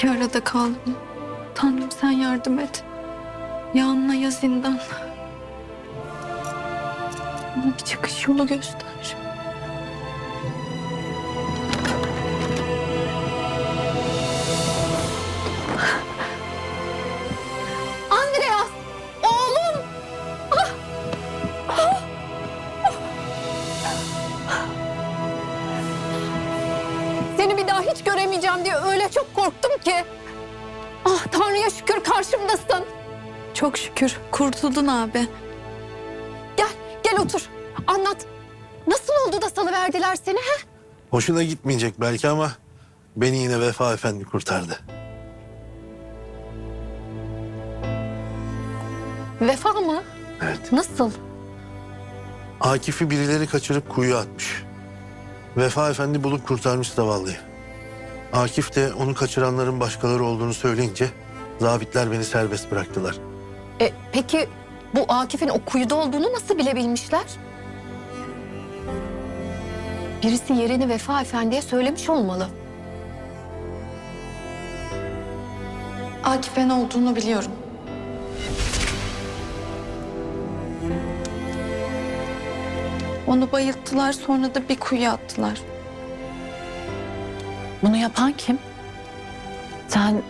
İki arada kaldım. Tanrım sen yardım et. Ya anla ya zindan. Bana bir çıkış yolu göster. Seni bir daha hiç göremeyeceğim diye öyle çok korktum ki. Ah Tanrı'ya şükür karşımdasın. Çok şükür kurtuldun abi. Gel, gel otur. Anlat. Nasıl oldu da salıverdiler seni he? Hoşuna gitmeyecek belki ama beni yine Vefa Efendi kurtardı. Vefa mı? Evet. Nasıl? Akif'i birileri kaçırıp kuyuya atmış. Vefa Efendi bulup kurtarmış zavallıyı. Akif de onu kaçıranların başkaları olduğunu söyleyince zabitler beni serbest bıraktılar. E, peki bu Akif'in o kuyuda olduğunu nasıl bilebilmişler? Birisi yerini Vefa Efendi'ye söylemiş olmalı. Akif'e ne olduğunu biliyorum. Onu bayılttılar sonra da bir kuyuya attılar. Bunu yapan kim? Sen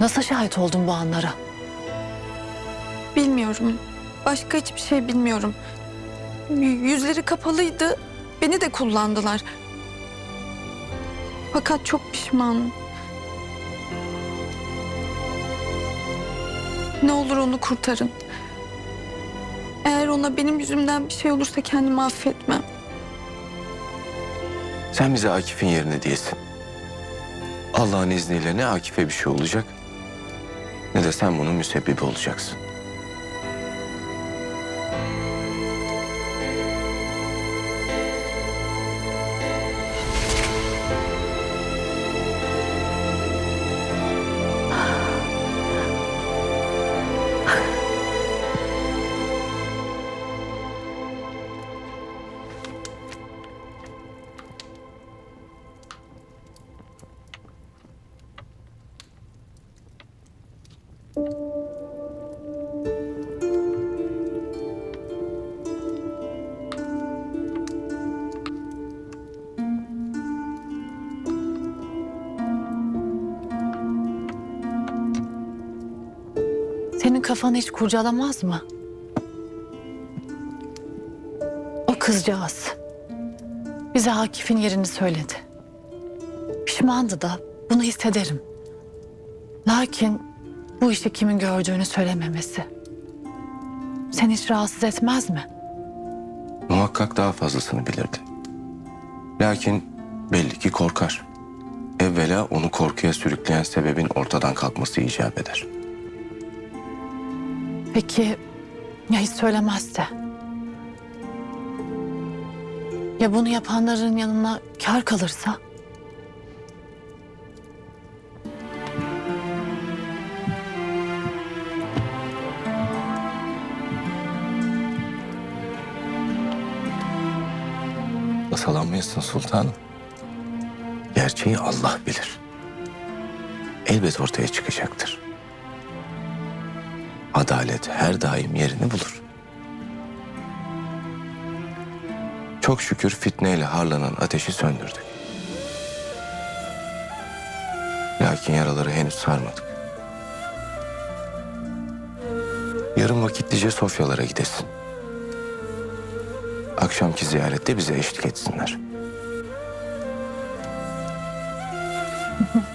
nasıl şahit oldun bu anlara? Bilmiyorum. Başka hiçbir şey bilmiyorum. Y- Yüzleri kapalıydı. Beni de kullandılar. Fakat çok pişmanım. Ne olur onu kurtarın. Eğer ona benim yüzümden bir şey olursa kendimi affetmem. Sen bize Akif'in yerine diyesin. Allah'ın izniyle ne Akif'e bir şey olacak ne de sen bunun müsebbibi olacaksın. Senin kafanı hiç kurcalamaz mı? O kızcağız bize Akif'in yerini söyledi. Pişmandı da bunu hissederim. Lakin bu işi kimin gördüğünü söylememesi. Seni hiç rahatsız etmez mi? Muhakkak daha fazlasını bilirdi. Lakin belli ki korkar. Evvela onu korkuya sürükleyen sebebin ortadan kalkması icap eder. Peki ya hiç söylemezse? Ya bunu yapanların yanına kar kalırsa? Tasalanmayasın sultanım. Gerçeği Allah bilir. Elbet ortaya çıkacaktır. Adalet her daim yerini bulur. Çok şükür fitneyle harlanan ateşi söndürdük. Lakin yaraları henüz sarmadık. Yarın vakitlice Sofyalara gidesin akşamki ziyarette bize eşlik etsinler.